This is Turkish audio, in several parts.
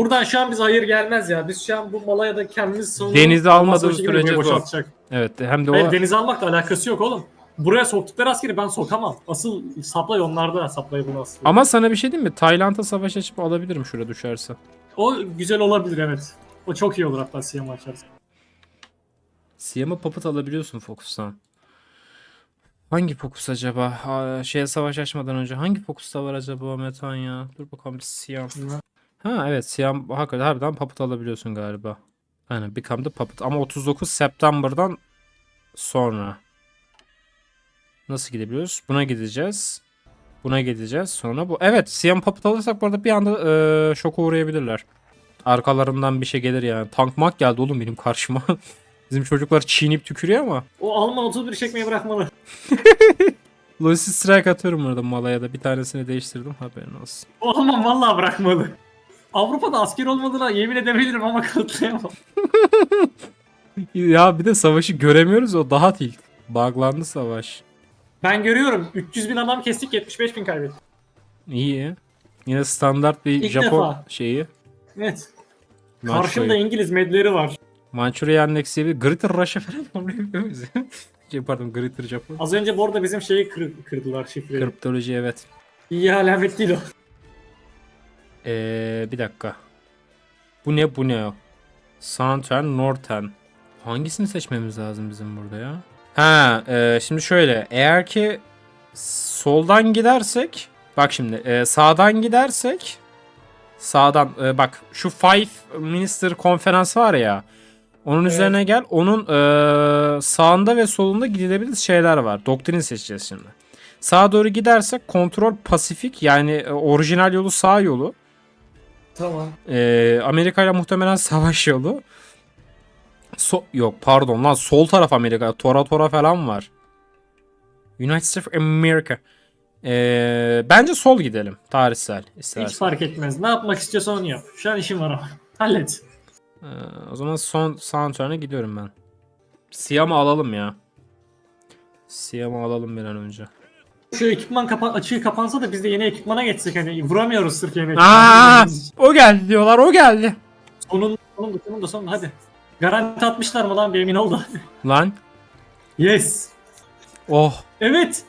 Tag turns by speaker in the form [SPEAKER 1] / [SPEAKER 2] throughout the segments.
[SPEAKER 1] Buradan şu an biz hayır gelmez ya. Biz şu an bu malaya da kendimiz sonu...
[SPEAKER 2] Denize almadığımız sürece zor.
[SPEAKER 1] boşaltacak.
[SPEAKER 2] Evet hem de o
[SPEAKER 1] Hayır denize almakla alakası yok oğlum. Buraya soktukları askeri ben sokamam. Asıl supply onlarda supply bunu asıl.
[SPEAKER 2] ama sana bir şey diyeyim mi? Tayland'a savaş açıp alabilirim şurada düşerse.
[SPEAKER 1] O güzel olabilir evet. O çok iyi olur hatta Siyam açarsa.
[SPEAKER 2] Siyama papıt alabiliyorsun Focus'tan. Hangi Focus acaba? Ha, şeye savaş açmadan önce hangi Focus'ta var acaba Metan ya? Dur bakalım bir Siyam. Ha evet Siyam hakikaten harbiden papıt alabiliyorsun galiba. Aynen Become the Puppet ama 39 September'dan sonra. Nasıl gidebiliyoruz? Buna gideceğiz. Buna gideceğiz. Sonra bu. Evet Siyam Puppet alırsak bu arada bir anda eee şoka uğrayabilirler. Arkalarından bir şey gelir yani. Tank mak geldi oğlum benim karşıma. Bizim çocuklar çiğneyip tükürüyor ama.
[SPEAKER 1] O Alman 31 çekmeyi bırakmalı.
[SPEAKER 2] Logistik strike atıyorum burada malaya da. Bir tanesini değiştirdim haberin olsun.
[SPEAKER 1] O Alman vallahi bırakmalı. Avrupa'da asker olmadığına yemin edebilirim ama kanıtlayamam.
[SPEAKER 2] Ya bir de savaşı göremiyoruz o daha tilt. Buglandı savaş.
[SPEAKER 1] Ben görüyorum 300 bin adam kestik 75 bin kaybettik.
[SPEAKER 2] İyi. Yine standart bir
[SPEAKER 1] İlk
[SPEAKER 2] Japon
[SPEAKER 1] defa.
[SPEAKER 2] şeyi.
[SPEAKER 1] Evet.
[SPEAKER 2] Manchuria.
[SPEAKER 1] Karşımda İngiliz medleri var.
[SPEAKER 2] Manchuria Annex'i bir Greater Russia falan anlayabiliyor muyuz? şey, pardon Greater Japan.
[SPEAKER 1] Az önce bu arada bizim şeyi kır- kırdılar şifreyi.
[SPEAKER 2] Kriptoloji evet.
[SPEAKER 1] İyi alamet değil o.
[SPEAKER 2] Ee, bir dakika. Bu ne bu ne? Southern Northern. Hangisini seçmemiz lazım bizim burada ya? Ha, e, şimdi şöyle. Eğer ki soldan gidersek, bak şimdi e, sağdan gidersek, sağdan e, bak şu Five Minister konferans var ya. Onun
[SPEAKER 1] Evet.
[SPEAKER 2] üzerine gel. Onun e, sağında ve solunda gidilebilir şeyler var. Doktrin seçeceğiz şimdi. Sağa doğru gidersek kontrol Pasifik yani e, orijinal yolu sağ yolu.
[SPEAKER 1] Tamam.
[SPEAKER 2] Ee, Amerika ile muhtemelen savaş yolu. So yok pardon lan sol taraf Amerika. Tora Tora falan var. United States of America. Ee, bence sol gidelim. Tarihsel
[SPEAKER 1] Hiç
[SPEAKER 2] istersen.
[SPEAKER 1] fark etmez. Ne yapmak istiyorsan onu yap. Şu an işim var ama. Hallet.
[SPEAKER 2] Ee, o zaman son Santral'e gidiyorum ben. Siyam'ı alalım ya. Siyam'ı alalım bir an önce.
[SPEAKER 1] Şu ekipman kapa açığı kapansa da biz de yeni ekipmana geçsek hani vuramıyoruz sırf yeni
[SPEAKER 2] Aa,
[SPEAKER 1] ekipman.
[SPEAKER 2] o geldi diyorlar o geldi.
[SPEAKER 1] Sonun, sonunda sonunda sonunda hadi. Garanti atmışlar mı lan bir emin ol da.
[SPEAKER 2] Lan.
[SPEAKER 1] yes.
[SPEAKER 2] Oh.
[SPEAKER 1] Evet.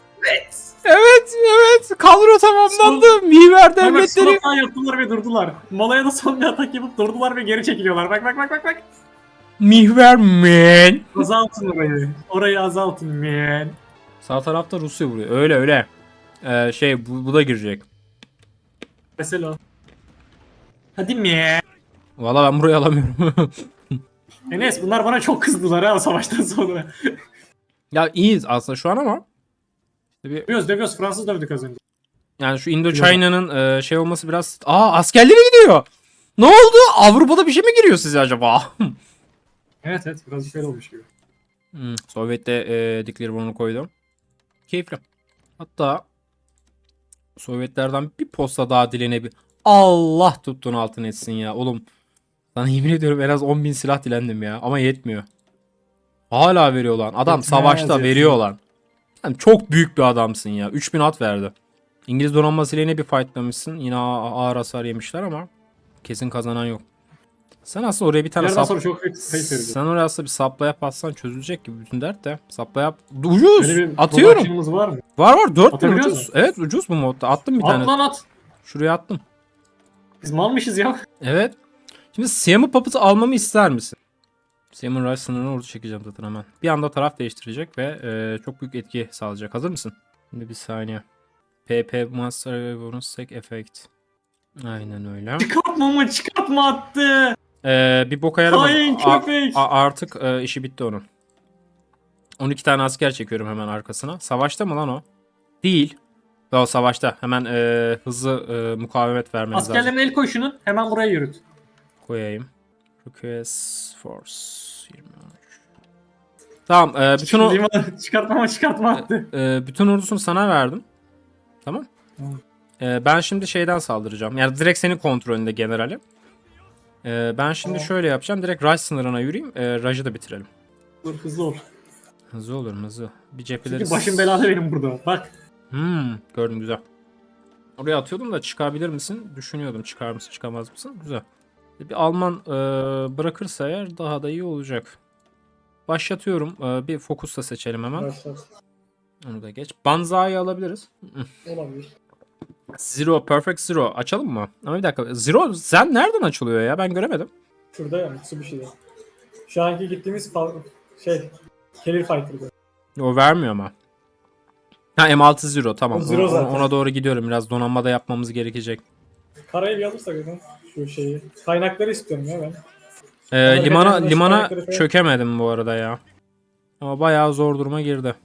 [SPEAKER 2] Evet evet kadro tamamlandı. Miğver
[SPEAKER 1] Hemen
[SPEAKER 2] devletleri.
[SPEAKER 1] hata yaptılar ve durdular. Malaya da son bir atak yapıp durdular ve geri çekiliyorlar. Bak bak bak bak bak.
[SPEAKER 2] Mihver man.
[SPEAKER 1] Azaltın orayı. Orayı azaltın man.
[SPEAKER 2] Sağ tarafta Rusya vuruyor. Öyle öyle. Ee, şey bu, bu da girecek.
[SPEAKER 1] Mesela. Hadi man.
[SPEAKER 2] Valla ben burayı alamıyorum.
[SPEAKER 1] Enes bunlar bana çok kızdılar ha savaştan sonra.
[SPEAKER 2] ya iyiyiz aslında şu an ama. Bir,
[SPEAKER 1] Dövüyoruz dövüyoruz Fransız dövdük az önce.
[SPEAKER 2] yani şu Indochina'nın e, şey olması biraz... Aa askerleri gidiyor. Ne oldu? Avrupa'da bir şey mi giriyor size acaba?
[SPEAKER 1] Evet evet biraz şöyle olmuş gibi.
[SPEAKER 2] Hmm, Sovyet'te e, dikleri bunu koydum. Keyifli. Hatta Sovyetlerden bir posta daha dilenebilir. Allah tuttun altın etsin ya oğlum. Sana yemin ediyorum en az 10 bin silah dilendim ya ama yetmiyor. Hala veriyor lan. Adam
[SPEAKER 1] Yetmez,
[SPEAKER 2] savaşta veriyor lan. Sen çok büyük bir adamsın ya. 3000 at verdi. İngiliz donanmasıyla yine bir fightlamışsın. Yine ağır hasar yemişler ama kesin kazanan yok. Sen aslında oraya bir tane
[SPEAKER 1] Yerden
[SPEAKER 2] sap...
[SPEAKER 1] sonra çok.
[SPEAKER 2] Sen oraya aslında bir sapla yapatsan çözülecek gibi bütün dert de. Sapla yap. Ucuz.
[SPEAKER 1] Böyle bir
[SPEAKER 2] Atıyorum.
[SPEAKER 1] production'ımız var mı?
[SPEAKER 2] Var var 4000
[SPEAKER 1] Atabiliyor
[SPEAKER 2] ucuz.
[SPEAKER 1] musun?
[SPEAKER 2] Evet ucuz bu modda. Attım bir
[SPEAKER 1] At
[SPEAKER 2] tane.
[SPEAKER 1] lan at.
[SPEAKER 2] Şuraya attım.
[SPEAKER 1] Biz malmışız ya.
[SPEAKER 2] Evet. Şimdi Siam'ı Puppet'ı almamı ister misin? Siam'ın Rush sınırını orada çekeceğim zaten hemen. Bir anda taraf değiştirecek ve e, çok büyük etki sağlayacak. Hazır mısın? Şimdi bir saniye. PP Master Bonus Tech Effect. Aynen öyle.
[SPEAKER 1] Çıkartma mı çıkartma attı.
[SPEAKER 2] Ee, bir boka.
[SPEAKER 1] Hain köpek.
[SPEAKER 2] a- artık e, işi bitti onun. 12 tane asker çekiyorum hemen arkasına. Savaşta mı lan o? Değil. O savaşta. Hemen e, hızlı e, mukavemet vermeniz lazım.
[SPEAKER 1] Askerlerine el koy şunun. Hemen buraya yürüt.
[SPEAKER 2] Koyayım. Request Force 23. Tamam. E, bütün o,
[SPEAKER 1] Liman çıkartma çıkartma attı.
[SPEAKER 2] e, bütün ordusunu sana verdim. Tamam.
[SPEAKER 1] Tamam.
[SPEAKER 2] E, ben şimdi şeyden saldıracağım. Yani direkt senin kontrolünde generali. E, ben şimdi
[SPEAKER 1] Tamam.
[SPEAKER 2] şöyle yapacağım. Direkt Raj sınırına yürüyeyim. E, Raj'ı da bitirelim.
[SPEAKER 1] Dur hızlı ol.
[SPEAKER 2] Hızlı olur hızlı? Bir cepheleri...
[SPEAKER 1] Çünkü başım belada benim burada. Bak.
[SPEAKER 2] Hmm, gördüm güzel. Oraya atıyordum da çıkabilir misin? Düşünüyordum çıkar mısın çıkamaz mısın? Güzel. Bir Alman e, bırakırsa eğer daha da iyi olacak. Başlatıyorum. E, bir fokus da seçelim hemen.
[SPEAKER 1] Başlat.
[SPEAKER 2] Onu da geç. Banzai'yi alabiliriz.
[SPEAKER 1] Olabilir.
[SPEAKER 2] Zero, Perfect Zero. Açalım mı? Ama bir dakika. Zero sen nereden açılıyor ya? Ben göremedim.
[SPEAKER 1] Şurada ya Mitsubishi'de. Şu anki gittiğimiz fa- şey Carrier Fighter'dı.
[SPEAKER 2] O vermiyor ama. Ha M6 Zero tamam.
[SPEAKER 1] O Zero
[SPEAKER 2] O-
[SPEAKER 1] zaten.
[SPEAKER 2] Ona doğru gidiyorum. Biraz donanma da yapmamız gerekecek.
[SPEAKER 1] Karayı bir alırsak zaten şu şeyi. Kaynakları istiyorum ya ben.
[SPEAKER 2] Ee, limana limana çökemedim bu arada ya. Ama bayağı zor duruma girdi.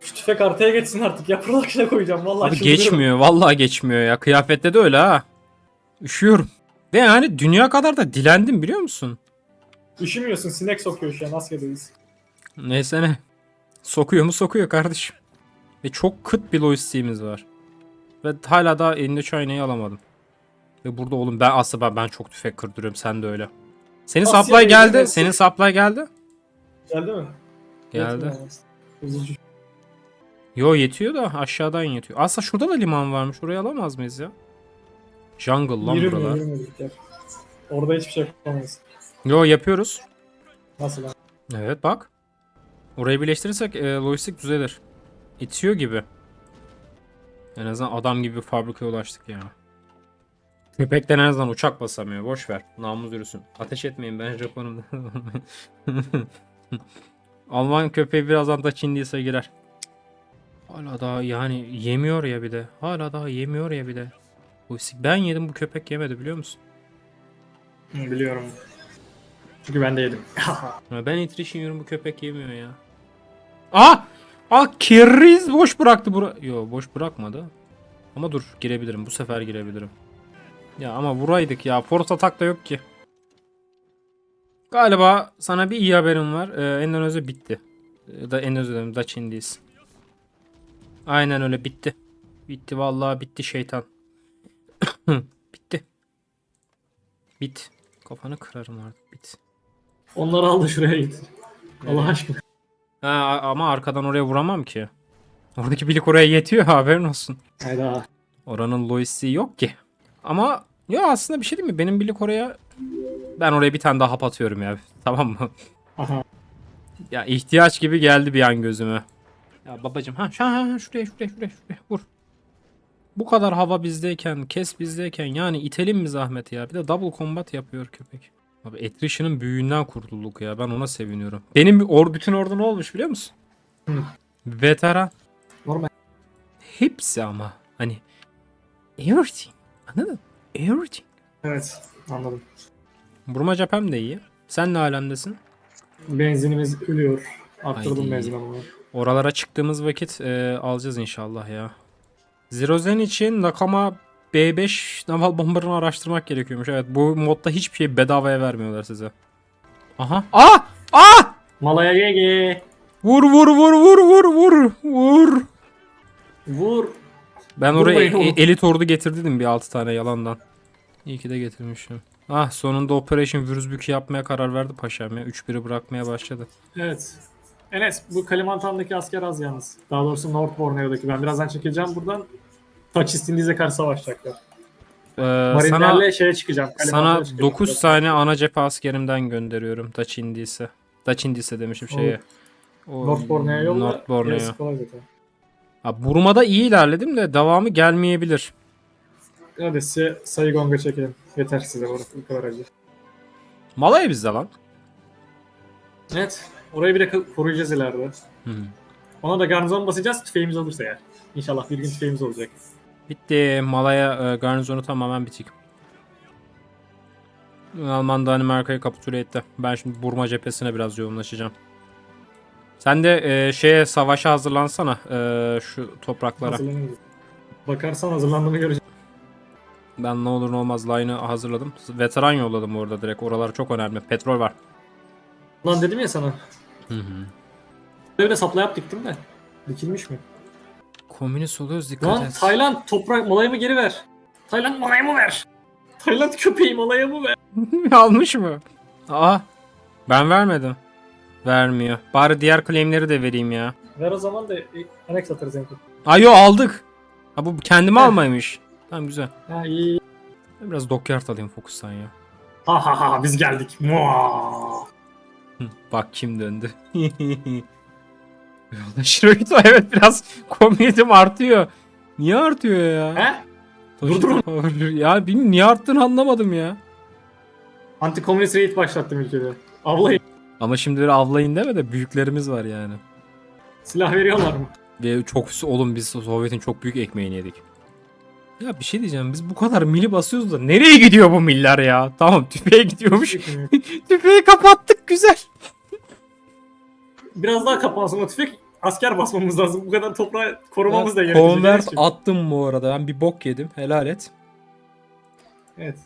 [SPEAKER 1] Şu tüfek artıya geçsin artık ya production'a koyacağım vallahi.
[SPEAKER 2] Abi geçmiyor. Vallahi geçmiyor ya. Kıyafette de öyle ha. Üşüyorum. Ve yani dünya kadar da dilendim biliyor musun?
[SPEAKER 1] Üşümüyorsun sinek sokuyor şu an askerdeyiz.
[SPEAKER 2] Neyse ne. Sokuyor mu sokuyor kardeşim. Ve çok kıt bir lojistiğimiz var. Ve hala daha elinde çaynayı alamadım. Ve burada oğlum ben aslında ben, ben çok tüfek kırdırıyorum sen de öyle. Senin
[SPEAKER 1] Asya'ya
[SPEAKER 2] supply geldi. Senin supply geldi.
[SPEAKER 1] Geldi mi?
[SPEAKER 2] Geldi.
[SPEAKER 1] Üzücü.
[SPEAKER 2] Yo yetiyor da aşağıdan yetiyor. Aslında şurada da liman varmış. Orayı alamaz mıyız ya? Jungle lan
[SPEAKER 1] Yürümüyor
[SPEAKER 2] buralar.
[SPEAKER 1] yürümüyor. Gel. Orada hiçbir şey yapamayız.
[SPEAKER 2] Yo yapıyoruz.
[SPEAKER 1] Nasıl lan?
[SPEAKER 2] Evet bak. Orayı birleştirirsek e, lojistik düzelir. İtiyor gibi. En azından adam gibi bir fabrikaya ulaştık ya. Köpekten en azından uçak basamıyor. Boş ver. Namus yürüsün. Ateş etmeyin ben Japonum. Alman köpeği birazdan da Çinliyse girer. Hala daha yani yemiyor ya bir de. Hala daha yemiyor ya bir de. Ben yedim bu köpek yemedi biliyor musun?
[SPEAKER 1] Biliyorum. Çünkü ben de yedim.
[SPEAKER 2] Ben etrişin yiyorum bu köpek yemiyor ya. Ah! Ah keriz boş bıraktı bura. Yo boş bırakmadı. Ama dur girebilirim bu sefer girebilirim. Ya ama vuraydık ya. Force atak da yok ki. Galiba sana bir iyi haberim var. Ee, Endonezya bitti. Ee, Da Endonezya diyorum, da Çin'deyiz. Aynen öyle bitti. Bitti vallahi bitti şeytan. bitti. Bit. Kafanı kırarım artık bit.
[SPEAKER 1] Onları al da şuraya git. Allah aşkına.
[SPEAKER 2] Ha, ama arkadan oraya vuramam ki. Oradaki birlik oraya yetiyor haberin olsun.
[SPEAKER 1] Hayda.
[SPEAKER 2] Oranın lojistiği yok ki. Ama ya aslında bir şey değil mi? Benim birlik oraya ben oraya bir tane daha hap atıyorum ya. Tamam mı?
[SPEAKER 1] Aha.
[SPEAKER 2] Ya ihtiyaç gibi geldi bir an gözüme. Ya babacım ha, ha, ha şuraya şuraya şuraya şuraya vur. Bu kadar hava bizdeyken, kes bizdeyken yani itelim mi zahmet ya? Bir de double combat yapıyor köpek. Abi Attrition'ın büyüğünden kurtulduk ya. Ben ona seviniyorum. Benim or bütün ordu ne olmuş biliyor musun?
[SPEAKER 1] Hı.
[SPEAKER 2] Veteran.
[SPEAKER 1] Normal.
[SPEAKER 2] Hepsi ama. Hani everything. Anladın? Everything.
[SPEAKER 1] Evet. Anladım.
[SPEAKER 2] Burma cephem de iyi. Sen ne alemdesin?
[SPEAKER 1] Benzinimiz ölüyor. Arttırdım benzin ama.
[SPEAKER 2] Oralara çıktığımız vakit e, alacağız inşallah ya. Zerozen için Nakama B5 naval bombarını araştırmak gerekiyormuş. Evet bu modda hiçbir şey bedavaya vermiyorlar size. Aha. Ah! Ah!
[SPEAKER 1] Malaya GG.
[SPEAKER 2] Vur vur vur vur vur vur vur.
[SPEAKER 1] Vur.
[SPEAKER 2] Ben oraya
[SPEAKER 1] Vurmayın
[SPEAKER 2] e- elit ordu getirdim bir 6 tane yalandan. İyi ki de getirmişim. Ah sonunda Operation Würzburg yapmaya karar verdi paşam ya. 3-1'i bırakmaya başladı.
[SPEAKER 1] Evet. Enes bu Kalimantan'daki asker az yalnız. Daha doğrusu North Borneo'daki. Ben birazdan çekileceğim buradan. Taçist İndiz'e karşı savaşacaklar.
[SPEAKER 2] Ee, sana
[SPEAKER 1] şeye çıkacağım.
[SPEAKER 2] Sana
[SPEAKER 1] çıkacağım.
[SPEAKER 2] 9 tane ana cephe askerimden gönderiyorum. Daçindiyse. Daçindiyse demişim şeye. O
[SPEAKER 1] North yolla.
[SPEAKER 2] Borneo. Ha, Burma'da iyi ilerledim de devamı gelmeyebilir.
[SPEAKER 1] Hadi size Saigonga çekelim. Yeter size bu kadar acı.
[SPEAKER 2] Malaya bizde lan.
[SPEAKER 1] Evet. Orayı bir de koruyacağız ileride.
[SPEAKER 2] Hı.
[SPEAKER 1] Ona da garnizon basacağız tüfeğimiz olursa eğer. İnşallah bir gün tüfeğimiz olacak.
[SPEAKER 2] Bitti. Malaya e, garnizonu tamamen bitik. Alman Danimarka'yı kapitüle etti. Ben şimdi Burma cephesine biraz yoğunlaşacağım. Sen de e, şeye savaşa hazırlansana e, şu topraklara.
[SPEAKER 1] Bakarsan hazırlandığımı göreceğim.
[SPEAKER 2] Ben ne olur ne olmaz line'ı hazırladım. Veteran yolladım orada direkt. Oralar çok önemli. Petrol var.
[SPEAKER 1] Lan dedim ya sana.
[SPEAKER 2] Hı hı.
[SPEAKER 1] Böyle sapla yap diktim de. Dikilmiş mi?
[SPEAKER 2] Komünist oluyoruz dikkat
[SPEAKER 1] Lan
[SPEAKER 2] et.
[SPEAKER 1] Tayland toprak malayımı geri ver. Tayland malayımı ver. Tayland köpeği malayımı ver.
[SPEAKER 2] Almış mı? Aa ben vermedim. Vermiyor. Bari diğer claimleri de vereyim ya.
[SPEAKER 1] Ver o zaman da annex atarız en kötü.
[SPEAKER 2] Ay yo aldık. Ha bu kendime almaymış. Tamam güzel.
[SPEAKER 1] Ha iyi.
[SPEAKER 2] Ben biraz dockyard alayım fokustan ya.
[SPEAKER 1] Ha ha ha biz geldik. Muaa.
[SPEAKER 2] Bak kim döndü. Shirohito evet biraz komeditim artıyor. Niye artıyor ya?
[SPEAKER 1] He?
[SPEAKER 2] Power- Ya bilmiyorum niye arttığını anlamadım ya.
[SPEAKER 1] Anti-komünist raid başlattım ülkede. Avlayın.
[SPEAKER 2] Ama şimdi bir avlayın deme de büyüklerimiz var yani.
[SPEAKER 1] Silah veriyorlar mı?
[SPEAKER 2] Ve çok oğlum biz Sovyet'in çok büyük ekmeğini yedik. Ya bir şey diyeceğim biz bu kadar mili basıyoruz da nereye gidiyor bu miller ya? Tamam tüfeğe gidiyormuş. Tüfeği kapattık güzel.
[SPEAKER 1] Biraz daha kapansın o tüfek. Asker basmamız lazım. Bu kadar toprağı korumamız da gerekiyor.
[SPEAKER 2] Convert attım bu arada ben bir bok yedim helal et.
[SPEAKER 1] Evet.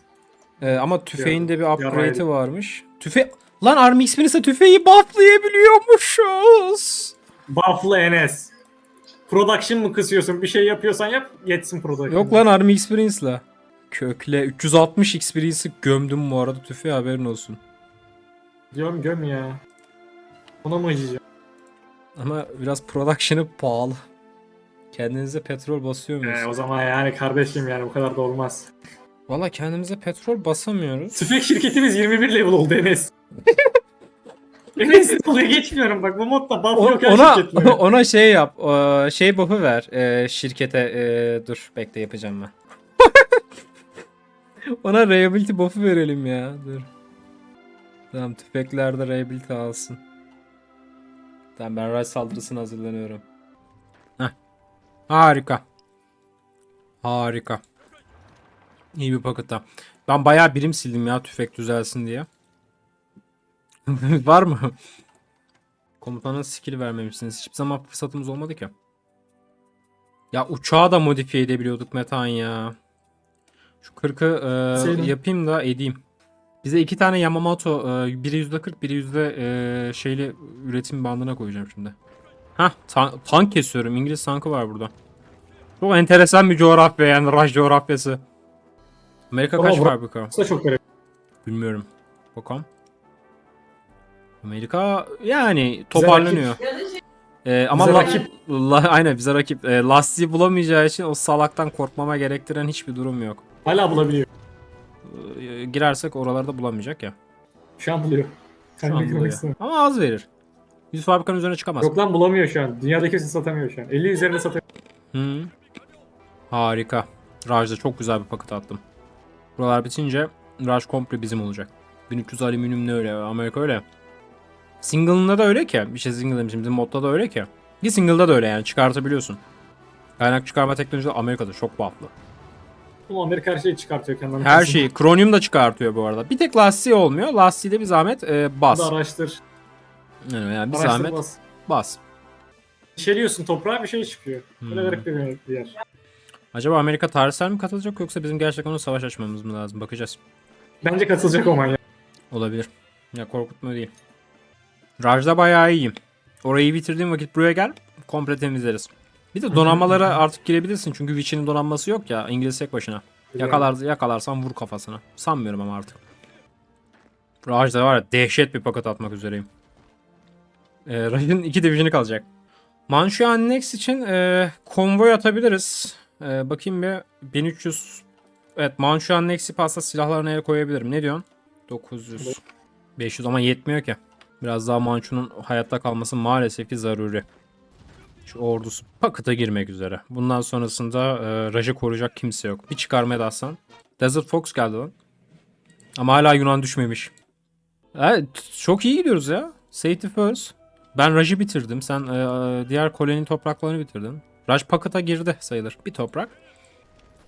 [SPEAKER 2] Ee, ama tüfeğin de bir upgrade'i varmış. Tüfe Lan Army Experience'e tüfeği bufflayabiliyormuşuz.
[SPEAKER 1] Buffalo Enes. Production mı kısıyorsun? Bir şey yapıyorsan yap. Yetsin production.
[SPEAKER 2] Yok lan Army Experience'la. Kökle 360 Experience'ı gömdüm bu arada tüfeği haberin olsun.
[SPEAKER 1] Göm göm ya. Ona mı acıyacağım?
[SPEAKER 2] Ama biraz production'ı pahalı. Kendinize petrol basıyor muyuz?
[SPEAKER 1] Ee, o zaman yani kardeşim yani bu kadar da olmaz.
[SPEAKER 2] Valla kendimize petrol basamıyoruz.
[SPEAKER 1] Tüfek şirketimiz 21 level oldu Enes. Enes olaya geçmiyorum bak bu modda buff yok her
[SPEAKER 2] ona
[SPEAKER 1] şirket
[SPEAKER 2] ona şey yap. o şey buff'ı ver e, şirkete. e, dur bekle yapacağım ben. ona reliability buff'ı verelim ya. Dur. Tamam tüfeklerde reliability alsın. Tamam ben Rise saldırısına hazırlanıyorum. Heh. Harika. Harika. İyi bir paketa. Ben bayağı birim sildim ya tüfek düzelsin diye. Var mı? Komutana skill vermemişsiniz. Hiçbir zaman fırsatımız olmadı ki. Ya uçağı da modifiye edebiliyorduk Metan ya. Şu 40'ı e, yapayım da edeyim. Bize iki tane Yamamoto, e, biri %40, biri yüzde e, şeyli üretim bandına koyacağım şimdi. Hah, tan- tank kesiyorum. İngiliz tankı var burada. Çok enteresan bir coğrafya yani Raj coğrafyası. Amerika
[SPEAKER 1] Ama
[SPEAKER 2] kaç fabrika?
[SPEAKER 1] Çok.
[SPEAKER 2] Bilmiyorum. Bakalım. Amerika yani toparlanıyor. Ee, ama
[SPEAKER 1] Bize
[SPEAKER 2] la-
[SPEAKER 1] rakip.
[SPEAKER 2] la- aynen bize rakip. Ee, lastiği bulamayacağı için o salaktan korkmama gerektiren hiçbir durum yok.
[SPEAKER 1] Hala bulabiliyor.
[SPEAKER 2] Ee, girersek oralarda bulamayacak ya.
[SPEAKER 1] Şu an buluyor.
[SPEAKER 2] Şu an buluyor. Ama az verir. Yüz fabrikanın üzerine çıkamaz.
[SPEAKER 1] Yok lan bulamıyor şu an. Dünyada kimse satamıyor şu an. 50 üzerine satıyor.
[SPEAKER 2] Hı. Harika. Raj'da çok güzel bir paket attım. Buralar bitince Raj komple bizim olacak. 1300 alüminyum ne öyle Amerika öyle. Single'ında da öyle ki. Bir şey single demişim bizim modda da öyle ki. Bir single'da da öyle yani çıkartabiliyorsun. Kaynak çıkarma teknolojisi Amerika'da çok buff'lı.
[SPEAKER 1] Ama Amerika her şeyi çıkartıyor kendinden.
[SPEAKER 2] Her şeyi. Kronyum da çıkartıyor bu arada. Bir tek lastiği olmuyor. Lastiği de bir zahmet e,
[SPEAKER 1] Bu
[SPEAKER 2] bas.
[SPEAKER 1] da araştır.
[SPEAKER 2] Yani, yani bir
[SPEAKER 1] Araştır
[SPEAKER 2] zahmet
[SPEAKER 1] bas.
[SPEAKER 2] bas.
[SPEAKER 1] İçeriyorsun toprağa bir şey çıkıyor. Böyle
[SPEAKER 2] Hmm.
[SPEAKER 1] garip bir bir yer.
[SPEAKER 2] Acaba Amerika tarihsel mi katılacak yoksa bizim gerçekten ona savaş açmamız mı lazım? Bakacağız.
[SPEAKER 1] Bence katılacak o manyak.
[SPEAKER 2] Olabilir. Ya korkutma değil. Raj'da bayağı iyiyim. Orayı bitirdiğim vakit buraya gel. Komple temizleriz. Bir de donanmalara artık girebilirsin. Çünkü Witch'in donanması yok ya. İngiliz tek başına. Yakalar, yakalarsan vur kafasına. Sanmıyorum ama artık. Raj'da var ya dehşet bir paket atmak üzereyim. Ee, Raj'ın iki division'ı kalacak. Manchu Annex için e, konvoy atabiliriz. E, bakayım bir 1300 Evet Manchu Annex'i pasta silahlarına el koyabilirim. Ne diyorsun? 900 500 ama yetmiyor ki. Biraz daha Manchu'nun hayatta kalması maalesef ki zaruri. Şu ordusu pakıta girmek üzere. Bundan sonrasında e, Raj'ı koruyacak kimse yok. Bir çıkarmaya da. Desert Fox geldi lan. Ama hala Yunan düşmemiş. Evet, çok iyi gidiyoruz ya. Safety first. Ben Raj'ı bitirdim. Sen e, diğer koloni topraklarını bitirdin. Raj pakıta girdi sayılır. Bir toprak.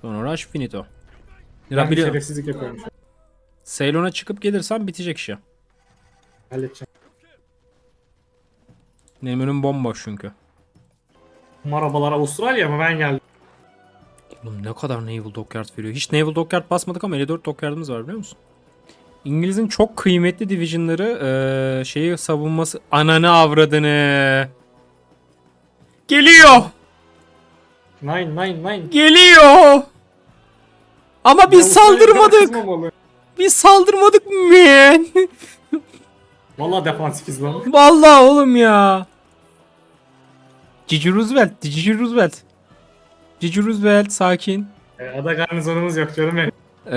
[SPEAKER 2] Sonra Raj finito.
[SPEAKER 1] Ben bir şerefsizlik yapıyorum.
[SPEAKER 2] Ceylon'a çıkıp gelirsen bitecek işi.
[SPEAKER 1] Halledeceğim.
[SPEAKER 2] Benim önüm bomboş çünkü.
[SPEAKER 1] Bu arabalar Avustralya mı ben geldim.
[SPEAKER 2] Oğlum ne kadar Naval Dockyard veriyor. Hiç Naval Dockyard basmadık ama 54 Dockyard'ımız var biliyor musun? İngiliz'in çok kıymetli divisionları eee, şeyi savunması... Ananı avradını. Geliyor.
[SPEAKER 1] Nine nine nine.
[SPEAKER 2] Geliyor. Ama biz saldırmadık. Biz saldırmadık man.
[SPEAKER 1] Vallahi defansifiz lan.
[SPEAKER 2] Vallahi oğlum ya. Cici Roosevelt, Cici Roosevelt. Cici Roosevelt sakin.
[SPEAKER 1] E, ada garnizonumuz yok canım benim.
[SPEAKER 2] Eee...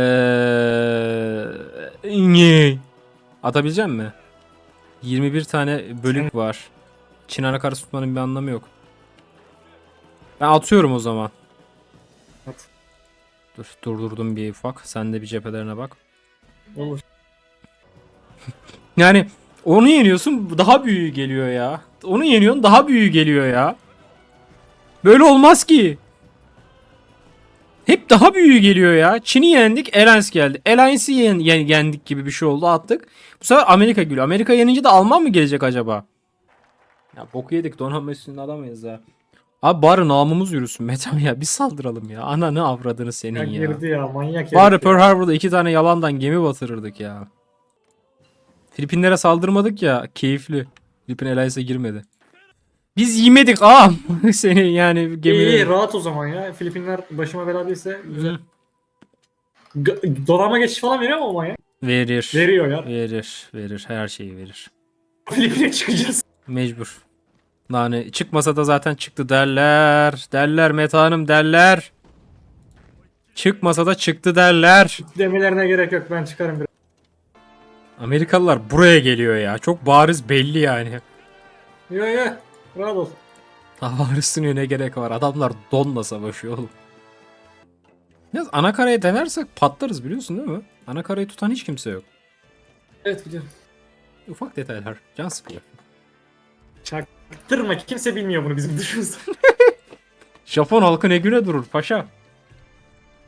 [SPEAKER 2] Atabilecek mi? 21 tane bölük var. Çin anakarası tutmanın bir anlamı yok. Ben atıyorum o zaman.
[SPEAKER 1] At.
[SPEAKER 2] Dur durdurdum bir ufak. Sen de bir cephelerine bak.
[SPEAKER 1] Olur.
[SPEAKER 2] Yani onu yeniyorsun daha büyüğü geliyor ya. Onu yeniyorsun daha büyüğü geliyor ya. Böyle olmaz ki. Hep daha büyüğü geliyor ya. Çin'i yendik, Alliance geldi. Alliance'i yen, yen- yendik gibi bir şey oldu attık. Bu sefer Amerika geliyor. Amerika yenince de Alman mı gelecek acaba? Ya boku yedik donanma üstünde alamayız ha. Abi bari namımız yürüsün Metan ya. Bir saldıralım ya. Ananı avradını senin
[SPEAKER 1] Ya
[SPEAKER 2] ya.
[SPEAKER 1] girdi ya manyak
[SPEAKER 2] Bari
[SPEAKER 1] ya.
[SPEAKER 2] Pearl Harbor'da iki tane yalandan gemi batırırdık ya. Filipinlere saldırmadık ya. Keyifli. Filipin Alliance'a girmedi. Biz yemedik ağam. Seni yani
[SPEAKER 1] İyi, iyi
[SPEAKER 2] gemileri.
[SPEAKER 1] rahat o zaman ya. Filipinler başıma bela değilse güzel. G- Donanma geçiş falan veriyor mu ama ya?
[SPEAKER 2] Verir.
[SPEAKER 1] Veriyor ya.
[SPEAKER 2] Verir. Verir. Her şeyi verir.
[SPEAKER 1] Filipin'e çıkacağız.
[SPEAKER 2] Mecbur. Yani çıkmasa da zaten çıktı derler. Derler Meta Hanım derler. Çıkmasa da çıktı derler.
[SPEAKER 1] Demelerine gerek yok ben çıkarım biraz.
[SPEAKER 2] Amerikalılar buraya geliyor ya. Çok bariz belli yani.
[SPEAKER 1] Yo yo.
[SPEAKER 2] Hava üstüne ne gerek var? Adamlar donla savaşıyor oğlum. Yalnız anakarayı denersek patlarız biliyorsun değil mi? Anakarayı tutan hiç kimse yok.
[SPEAKER 1] Evet biliyorum.
[SPEAKER 2] Ufak detaylar. Can sıkıyor.
[SPEAKER 1] Çaktırma kimse bilmiyor bunu bizim dışımızda.
[SPEAKER 2] Japon halkı ne güne durur paşa.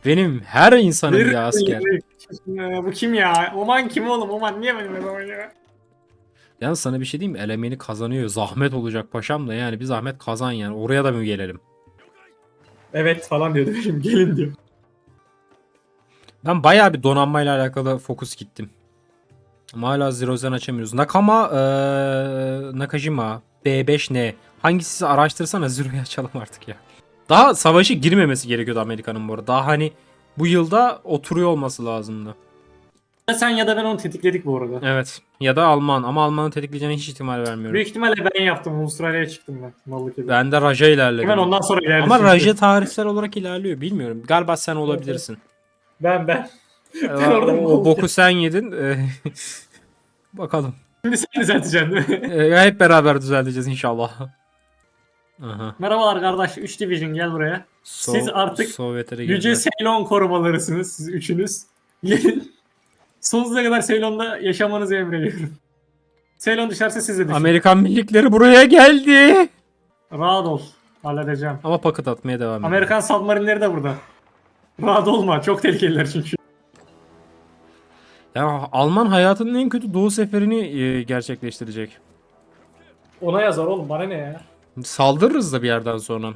[SPEAKER 2] Benim her insanım bir asker.
[SPEAKER 1] Ya, Bu kim ya? Oman kim oğlum? Oman niye benim Oman ya?
[SPEAKER 2] Yalnız sana bir şey diyeyim mi? Elemeni kazanıyor. Zahmet olacak paşam da yani bir zahmet kazan yani. Oraya da mı gelelim?
[SPEAKER 1] Evet falan diyordu benim gelin diyor.
[SPEAKER 2] Ben bayağı bir donanmayla alakalı fokus gittim. Ama hala Zero Zen açamıyoruz. Nakama, eee, Nakajima, B5 ne? Hangisi araştırsana Zero'yu açalım artık ya. Daha savaşı girmemesi gerekiyordu Amerika'nın bu arada. Daha hani bu yılda oturuyor olması lazımdı.
[SPEAKER 1] Ya sen ya da ben onu tetikledik bu arada.
[SPEAKER 2] Evet. Ya da Alman ama Alman'ı tetikleyeceğine hiç ihtimal vermiyorum.
[SPEAKER 1] Büyük ihtimalle ben yaptım. Avustralya'ya çıktım ben. Mallık gibi.
[SPEAKER 2] Ben de Raja ilerledim.
[SPEAKER 1] Hemen ondan sonra ilerledim.
[SPEAKER 2] ama. Raja tarihsel olarak ilerliyor. Bilmiyorum. Galiba sen olabilirsin.
[SPEAKER 1] Ben ben.
[SPEAKER 2] Ee,
[SPEAKER 1] orada mı
[SPEAKER 2] o boku sen yedin. Ee, Bakalım.
[SPEAKER 1] Şimdi sen düzelteceksin değil mi?
[SPEAKER 2] Ee, hep beraber düzelteceğiz inşallah. Aha.
[SPEAKER 1] Merhabalar kardeş. 3 Division gel buraya. Siz
[SPEAKER 2] Sov-
[SPEAKER 1] artık
[SPEAKER 2] Sovyetlere
[SPEAKER 1] Yüce. Ceylon korumalarısınız siz üçünüz. Gelin. Sonsuza kadar Ceylon'da yaşamanızı emrediyorum. Ceylon düşerse siz de düşün.
[SPEAKER 2] Amerikan birlikleri buraya geldi.
[SPEAKER 1] Rahat ol. Halledeceğim.
[SPEAKER 2] Ama paket atmaya devam ediyor.
[SPEAKER 1] Amerikan submarinleri de burada. Rahat olma. Çok tehlikeliler çünkü.
[SPEAKER 2] Ya Alman hayatının en kötü doğu seferini e, gerçekleştirecek.
[SPEAKER 1] Ona yazar oğlum. Bana ne ya?
[SPEAKER 2] Saldırırız da bir yerden sonra.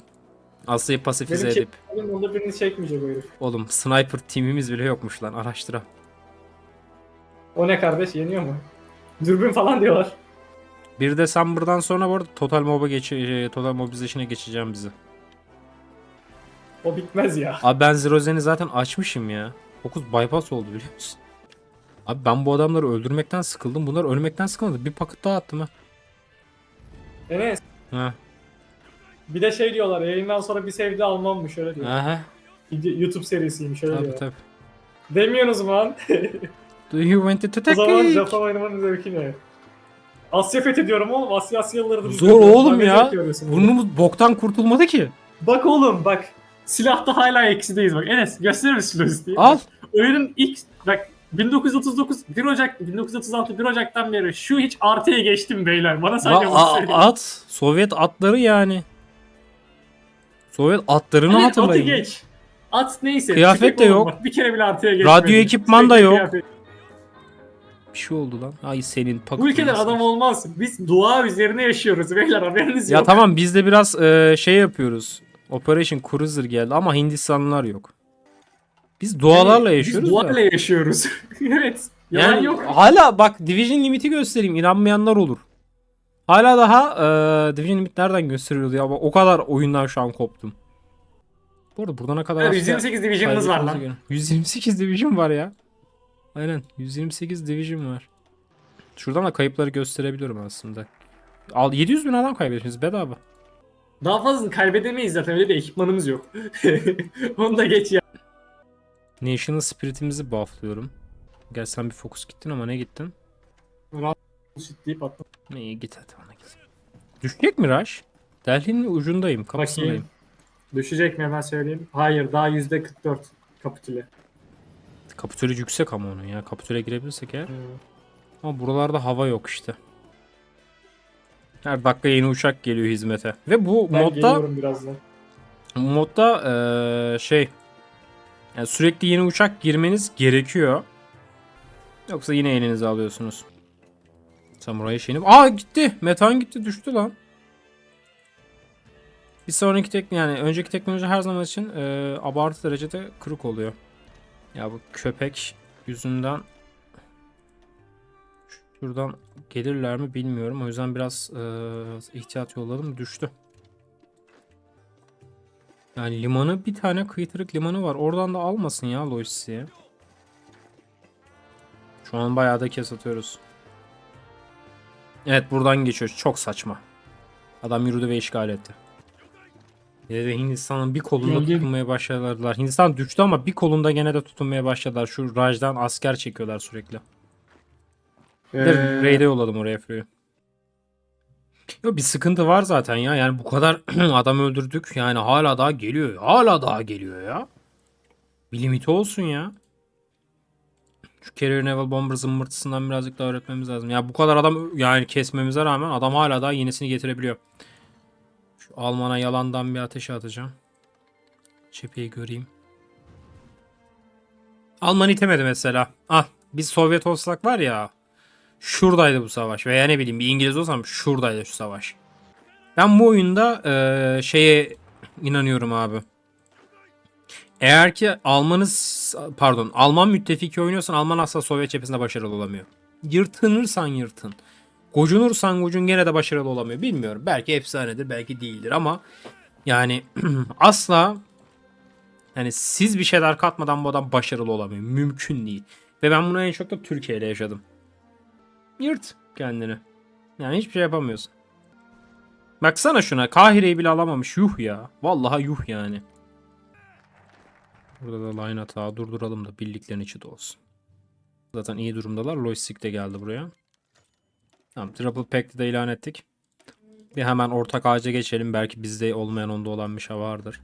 [SPEAKER 2] Asya'yı pasifize
[SPEAKER 1] Benim
[SPEAKER 2] edip.
[SPEAKER 1] Benim onda birini çekmeyecek o herif.
[SPEAKER 2] Oğlum sniper timimiz bile yokmuş lan araştıra.
[SPEAKER 1] O ne kardeş? Yeniyor mu? Dürbün falan diyorlar.
[SPEAKER 2] Bir de sen buradan sonra bu arada Total Mob'a geç e, Total Mobilization'a geçeceğim bizi.
[SPEAKER 1] O bitmez ya.
[SPEAKER 2] Abi ben Zero Zen'i zaten açmışım ya. 9 bypass oldu biliyor musun? Abi ben bu adamları öldürmekten sıkıldım. Bunlar ölmekten sıkılmadı. Bir paket daha attım ha.
[SPEAKER 1] Enes.
[SPEAKER 2] Ha.
[SPEAKER 1] Bir de şey diyorlar. Yayından sonra bir sevdi almammış öyle diyor.
[SPEAKER 2] Aha.
[SPEAKER 1] YouTube serisiymiş öyle
[SPEAKER 2] Tabii
[SPEAKER 1] diyor.
[SPEAKER 2] tabii.
[SPEAKER 1] Demiyorsunuz mu lan?
[SPEAKER 2] Do you want to
[SPEAKER 1] o
[SPEAKER 2] take
[SPEAKER 1] zaman
[SPEAKER 2] it?
[SPEAKER 1] Japon oynamanın zevki ne? Asya fethediyorum oğlum. Asya Asyalıları da
[SPEAKER 2] Zor oğlum ya. Burnumuz boktan kurtulmadı ki.
[SPEAKER 1] Bak oğlum bak. Silahta hala eksideyiz bak. Enes gösterir misin lojistiği?
[SPEAKER 2] Al.
[SPEAKER 1] Oyunun ilk bak 1939 1 Ocak 1936 1 Ocak'tan beri şu hiç artıya geçtim beyler. Bana sadece bunu söyleyin.
[SPEAKER 2] at. Sovyet atları yani. Sovyet atlarını hatırlayın.
[SPEAKER 1] atı geç. At neyse.
[SPEAKER 2] Kıyafet de yok.
[SPEAKER 1] bak, Bir kere bile artıya geçmedi.
[SPEAKER 2] Radyo ekipman da yok.
[SPEAKER 1] kıyafet.
[SPEAKER 2] Bir şey oldu lan. Ay senin paket.
[SPEAKER 1] Bu ülkede adam olmaz. Biz dua üzerine yaşıyoruz beyler haberiniz
[SPEAKER 2] Ya
[SPEAKER 1] yok.
[SPEAKER 2] tamam biz de biraz e, şey yapıyoruz. Operation Cruiser geldi ama Hindistanlılar yok. Biz dualarla
[SPEAKER 1] Yani
[SPEAKER 2] yaşıyoruz
[SPEAKER 1] Biz duayla yaşıyoruz. evet. Yalan
[SPEAKER 2] Yani
[SPEAKER 1] yok.
[SPEAKER 2] hala bak Division limiti göstereyim inanmayanlar olur. Hala daha e, Division limit nereden gösteriyordu ya? O kadar oyundan şu an koptum. Bu arada buradan ne kadar asker
[SPEAKER 1] 128 division'ımız var lan.
[SPEAKER 2] göre- 128 Division var ya. Aynen 128 Division var. Şuradan da kayıpları gösterebiliyorum aslında. Al 700 bin adam kaybetmişiz bedava.
[SPEAKER 1] Daha fazlasını kaybedemeyiz zaten öyle bir ekipmanımız yok. Onu da geç ya.
[SPEAKER 2] National Spirit'imizi bufflıyorum. Gel sen bir fokus gittin ama ne gittin?
[SPEAKER 1] Shit deyip attım.
[SPEAKER 2] İyi git hadi bana git. Düşecek mi Rush? Delhi'nin ucundayım, kapısındayım.
[SPEAKER 1] Bakayım. Düşecek mi hemen söyleyeyim. Hayır daha yüzde 44 kapitüle.
[SPEAKER 2] Kapitüle yüksek ama onun ya. Kapitüle girebilirsek eğer.
[SPEAKER 1] Hmm.
[SPEAKER 2] Ama buralarda hava yok işte. Her dakika yeni uçak geliyor hizmete. Ve bu
[SPEAKER 1] Ben
[SPEAKER 2] modda
[SPEAKER 1] birazdan.
[SPEAKER 2] modda eee, şey yani sürekli yeni uçak girmeniz gerekiyor. Yoksa yine elinize alıyorsunuz. Samuray şeyini... Aa gitti. Metan gitti düştü lan. Bir sonraki tek yani önceki teknoloji her zaman için eee, abartı derecede kırık oluyor. Ya bu köpek yüzünden şuradan gelirler mi bilmiyorum. O yüzden biraz eee, ihtiyat yolladım düştü. Yani limanı bir tane kıytırık limanı var. Oradan da almasın ya Lois'i. Şu an bayağı da kes atıyoruz. Evet buradan geçiyoruz. Çok saçma. Adam yürüdü ve işgal etti. Yine de Hindistan'ın bir kolunda
[SPEAKER 1] Zengin.
[SPEAKER 2] tutunmaya başladılar. Hindistan düştü ama bir kolunda gene de tutunmaya başladılar. Şu Raj'dan asker çekiyorlar sürekli.
[SPEAKER 1] Ee,
[SPEAKER 2] Raid'e yolladım oraya Frey'i. Yo bir sıkıntı var zaten ya. Yani bu kadar adam öldürdük. Yani hala daha geliyor. Hala daha geliyor ya. Bir limiti olsun ya. Şu Carrier Naval Bomber zımbırtısından birazcık daha öğretmemiz lazım. Ya bu kadar adam yani kesmemize rağmen adam hala daha yenisini getirebiliyor. Şu Alman'a yalandan bir ateşe atacağım. Cepheyi göreyim. Alman itemedi mesela. Ah biz Sovyet olsak var ya. Şuradaydı bu savaş. Veya ne bileyim bir İngiliz olsam şuradaydı şu savaş. Ben bu oyunda eee, şeye inanıyorum abi. Eğer ki Almanız pardon Alman müttefiki oynuyorsan Alman asla Sovyet cephesinde başarılı olamıyor. Yırtınırsan yırtın. Gocunursan gocun gene de başarılı olamıyor. Bilmiyorum. Belki efsanedir belki değildir ama yani asla yani siz bir şeyler katmadan bu adam başarılı olamıyor. Mümkün değil. Ve ben bunu en çok da Türkiye'de yaşadım. Yırt kendini. Yani hiçbir şey yapamıyorsun. Baksana şuna. Kahire'yi bile alamamış. Yuh ya. Vallahi yuh yani. Burada da line hata durduralım da birliklerin içi de olsun. Zaten iyi durumdalar. Logistik de geldi buraya. Tamam. Triple Pack'ti de ilan ettik. Bir hemen ortak ağaca geçelim. Belki bizde olmayan onda olan bir şey vardır.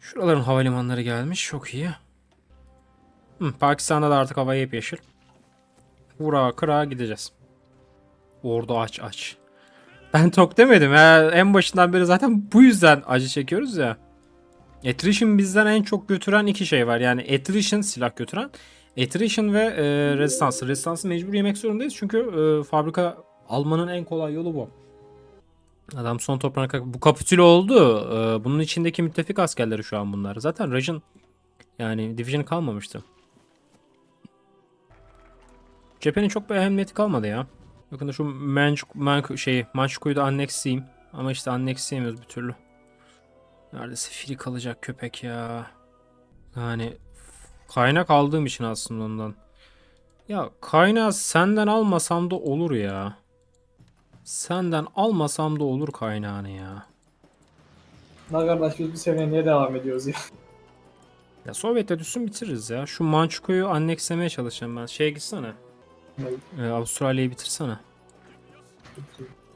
[SPEAKER 2] Şuraların havalimanları gelmiş. Çok iyi. Hı, Pakistan'da da artık hava hep yeşil. Vura kıra gideceğiz. Orada aç aç. Ben tok demedim ya. En başından beri zaten bu yüzden acı çekiyoruz ya. Attrition bizden en çok götüren iki şey var. Yani attrition silah götüren. Attrition ve e, resistance. Resistance'ı mecbur yemek zorundayız. Çünkü e, fabrika almanın en kolay yolu bu. Adam son toprağına kalk- Bu kapitüle oldu. E, bunun içindeki müttefik askerleri şu an bunlar. Zaten Raj'ın yani Division kalmamıştı. Cephenin çok bir ehemmiyeti kalmadı ya. Bakın da şu Manch, Man, şey, Manchuku'yu da annexleyeyim. Ama işte annexleyemiyoruz bir türlü. Neredeyse fili kalacak köpek ya. Yani kaynak aldığım için aslında ondan. Ya kaynağı senden almasam da olur ya. Senden almasam da olur kaynağını ya.
[SPEAKER 1] La kardeş biz bir sene niye devam ediyoruz ya?
[SPEAKER 2] Ya Sovyet'e düşsün bitiririz ya. Şu Manchuku'yu annexlemeye çalışacağım ben. Şeye gitsene. Ee, Avustralya'yı bitirsene.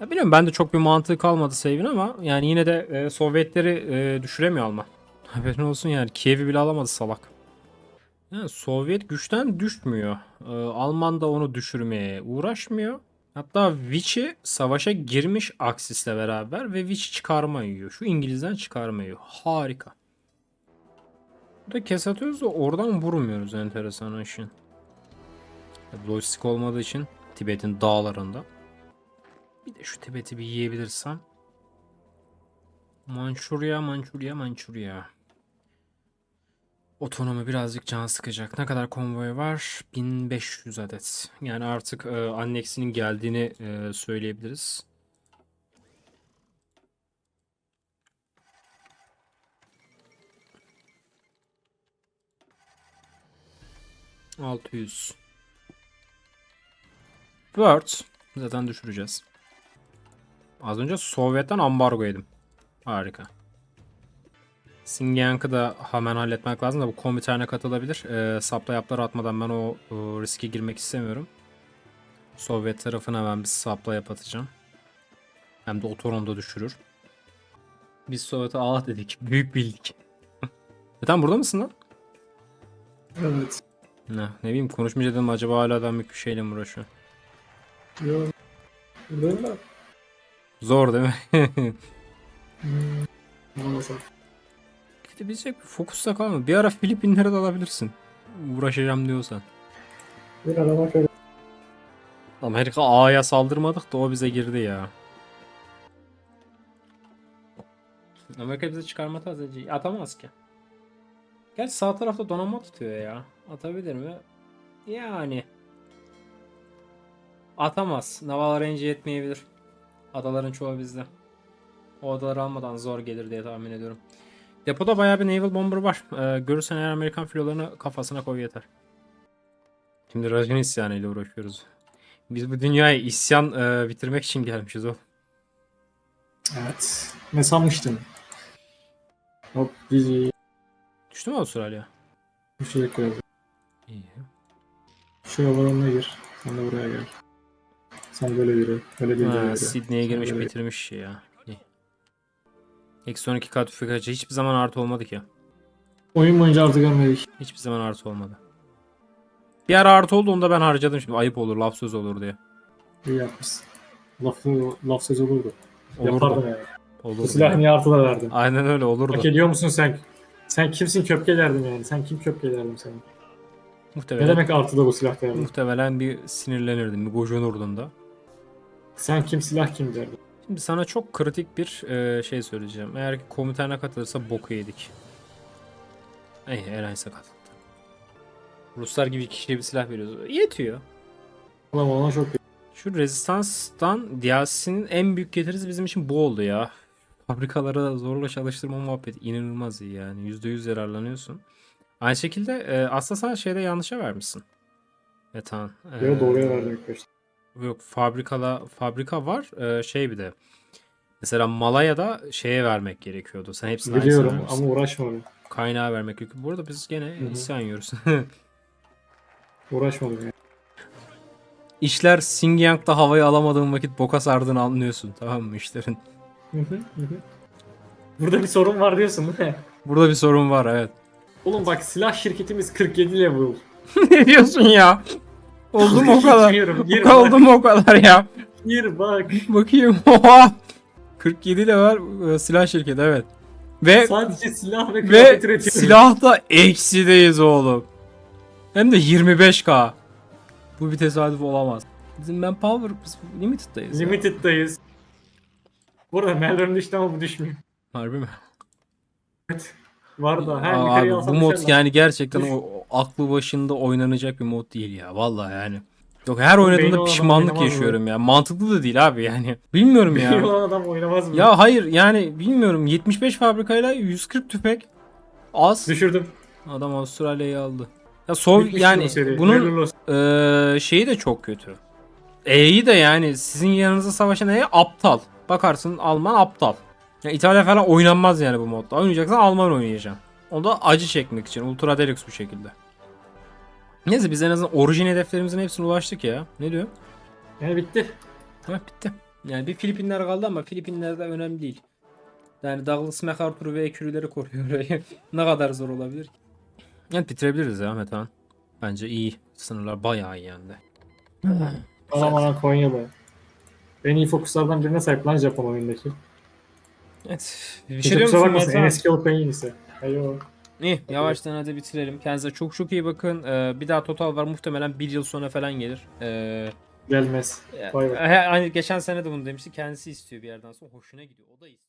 [SPEAKER 2] Ya bilmiyorum ben de çok bir mantığı kalmadı save'in ama yani yine de e, Sovyetleri e, düşüremiyor Alman. Haberin olsun yani Kiev'i bile alamadı salak. Yani Sovyet güçten düşmüyor. E, Alman da onu düşürmeye uğraşmıyor. Hatta Vichy savaşa girmiş Axis'le beraber ve Vichy çıkarma yiyor. Şu İngiliz'den çıkarma yiyor. Harika. Burada kes atıyoruz da oradan vurmuyoruz enteresan işin. Lojistik olmadığı için Tibet'in dağlarında. Bir de şu Tibet'i bir yiyebilirsem. Mançurya, Mançurya, Mançurya. Otonomi birazcık can sıkacak. Ne kadar konvoy var? 1500 adet. Yani artık e, anneksinin geldiğini e, söyleyebiliriz. Altı yüz. Birds. Zaten düşüreceğiz. Az önce Sovyet'ten ambargo yedim. Harika. Singeyank'ı da hemen halletmek lazım da bu kombiterine katılabilir. Ee, sapla yapları atmadan ben o, o riske girmek istemiyorum. Sovyet tarafına ben bir sapla yap atacağım. Hem de o Toronto düşürür. Biz Sovyet'e ah dedik. Büyük bildik. Neden burada mısın lan?
[SPEAKER 1] Evet.
[SPEAKER 2] Ne, ne bileyim konuşmayacak dedim acaba hala adam bir şeyle mi uğraşıyor?
[SPEAKER 1] Yok. Buradayım da.
[SPEAKER 2] Zor değil mi?
[SPEAKER 1] Maalesef.
[SPEAKER 2] Gidebilecek bir fokusta kalma. Bir ara Filipinlere de alabilirsin. Uğraşacağım diyorsan.
[SPEAKER 1] Bir aramak öyle.
[SPEAKER 2] Amerika A'ya saldırmadık da o bize girdi ya. Amerika bize çıkarma tazeci atamaz ki. Gerçi sağ tarafta donanma tutuyor ya. Atabilir mi? Yani. Atamaz. Naval range yetmeyebilir. Adaların çoğu bizde. O adaları almadan zor gelir diye tahmin ediyorum. Depoda bayağı bir naval bomber var. Ee, görürsen eğer Amerikan filolarını kafasına koy yeter. Şimdi Rajin isyanıyla uğraşıyoruz. Biz bu dünyaya isyan e, bitirmek için gelmişiz o.
[SPEAKER 1] Evet. Ne sanmıştın? Hop bir
[SPEAKER 2] Düştü mü Avustralya?
[SPEAKER 1] bir şey ederim.
[SPEAKER 2] İyi.
[SPEAKER 1] Şu yollarına gir. Sen de buraya gel. Sen böyle yürü. Böyle de
[SPEAKER 2] Ha. Sydney'e
[SPEAKER 1] Sen
[SPEAKER 2] girmiş
[SPEAKER 1] böyle-
[SPEAKER 2] bitirmiş ya. İyi. Eksi 12 kat tüfek hiçbir zaman artı olmadı ki.
[SPEAKER 1] Oyun boyunca artık görmedik.
[SPEAKER 2] Hiçbir zaman artı olmadı. Bir ara artı oldu onu da ben harcadım şimdi. Ayıp olur laf söz olur diye.
[SPEAKER 1] İyi yapmışsın. Lafı, laf söz olurdu.
[SPEAKER 2] Olurdu.
[SPEAKER 1] Yapardım yani. Bu
[SPEAKER 2] Olurdu.
[SPEAKER 1] silahı niye artıda verdin?
[SPEAKER 2] Aynen öyle olurdu.
[SPEAKER 1] Hak ediyor musun sen? Sen kimsin köpkelerdim yani? Sen kim köpkelerdim sen? Ne
[SPEAKER 2] Muhtemelen,
[SPEAKER 1] demek artıda bu silah derdin?
[SPEAKER 2] muhtemelen bir sinirlenirdim. Bir gocunurdun da.
[SPEAKER 1] Sen kim silah kim derdin?
[SPEAKER 2] Şimdi sana çok kritik bir e, şey söyleyeceğim. Eğer ki komitana katılırsa boku yedik. Ey Erans'a katıldı. Ruslar gibi kişiye bir silah veriyoruz. Yetiyor.
[SPEAKER 1] Ulan ona çok
[SPEAKER 2] Şu rezistanstan DLC'nin en büyük getirisi bizim için bu oldu ya. Fabrikalara zorla çalıştırma muhabbeti inanılmaz iyi yani. %100 yararlanıyorsun. Aynı şekilde e, aslında sen şeyde yanlışa vermişsin. Metan. E,
[SPEAKER 1] Yo doğruya verdim başta.
[SPEAKER 2] Yok fabrikala fabrika var. e, şey bir de. Mesela Malaya'da şeye vermek gerekiyordu. Sen hepsini aynısını
[SPEAKER 1] Biliyorum
[SPEAKER 2] vermişsin.
[SPEAKER 1] ama uğraşmadım.
[SPEAKER 2] Kaynağı vermek gerekiyor. Bu arada biz gene
[SPEAKER 1] hı.
[SPEAKER 2] isyan yiyoruz.
[SPEAKER 1] Uğraşmadım yani.
[SPEAKER 2] İşler Xinjiang'da havayı alamadığın vakit boka sardığını anlıyorsun. Tamam mı işlerin?
[SPEAKER 1] Hı hı, hı hı. Burada bir sorun var diyorsun değil mi?
[SPEAKER 2] Burada bir sorun var evet.
[SPEAKER 1] Oğlum bak silah şirketimiz 47 level.
[SPEAKER 2] ne diyorsun ya? Oldu mu o kadar?
[SPEAKER 1] Geçmiyorum, Gir
[SPEAKER 2] Oldu mu o kadar ya?
[SPEAKER 1] gir bak.
[SPEAKER 2] Bakayım. Oha! 47 level e, silah şirketi evet. Ve
[SPEAKER 1] Sadece silah ve kıyafet
[SPEAKER 2] ve
[SPEAKER 1] üretiyoruz.
[SPEAKER 2] silahta eksideyiz oğlum. Hem de 25k. Bu bir tesadüf olamaz. Bizim manpower biz limited'dayız. ya.
[SPEAKER 1] Limited'dayız. Burada Melbourne düştü ama bu düşmüyor.
[SPEAKER 2] Harbi mi?
[SPEAKER 1] Var da. He,
[SPEAKER 2] Aa, abi, bu mod
[SPEAKER 1] lan.
[SPEAKER 2] yani gerçekten o, o aklı başında oynanacak bir mod değil ya. Vallahi yani. Yok her oynadığımda pişmanlık
[SPEAKER 1] oynamaz mı?
[SPEAKER 2] yaşıyorum ya. Mantıklı da değil abi yani. Bilmiyorum ya.
[SPEAKER 1] olan adam oynamaz mı?
[SPEAKER 2] ya hayır yani bilmiyorum 75 fabrikayla 140 tüfek az.
[SPEAKER 1] Düşürdüm.
[SPEAKER 2] Adam Avustralya'yı aldı. Ya Sov yani bunun eee, şeyi de çok kötü. E'yi de yani sizin yanınızda savaşan E'ye aptal. Bakarsın Alman aptal. Ya İtalya falan oynanmaz yani bu modda. Oynayacaksan Alman oynayacaksın. O da acı çekmek için. Ultra Deluxe bir şekilde. Neyse biz en azından orijin hedeflerimizin hepsine ulaştık ya. Ne diyor?
[SPEAKER 1] Yani bitti.
[SPEAKER 2] Ha bitti. Yani bir Filipinler kaldı ama Filipinler de önemli değil. Yani Douglas MacArthur ve ekürüleri koruyor orayı. ne kadar zor olabilir ki? Yani bitirebiliriz ya Metehan. Bence iyi. Sınırlar bayağı iyi yani de.
[SPEAKER 1] Aman Konyalı. En iyi fokuslardan birine sahip lan Japon oyundaki.
[SPEAKER 2] Evet. Bir şey diyor musun
[SPEAKER 1] bakmasın. En eski olup en iyisi. Ayo.
[SPEAKER 2] İyi yavaştan hadi bitirelim. Kendinize çok çok iyi bakın. Ee, bir daha total var muhtemelen bir yıl sonra falan gelir. Ee,
[SPEAKER 1] Gelmez. be.
[SPEAKER 2] he- hani geçen sene de bunu demişti. Kendisi istiyor bir yerden sonra. Hoşuna gidiyor. O da istiyor.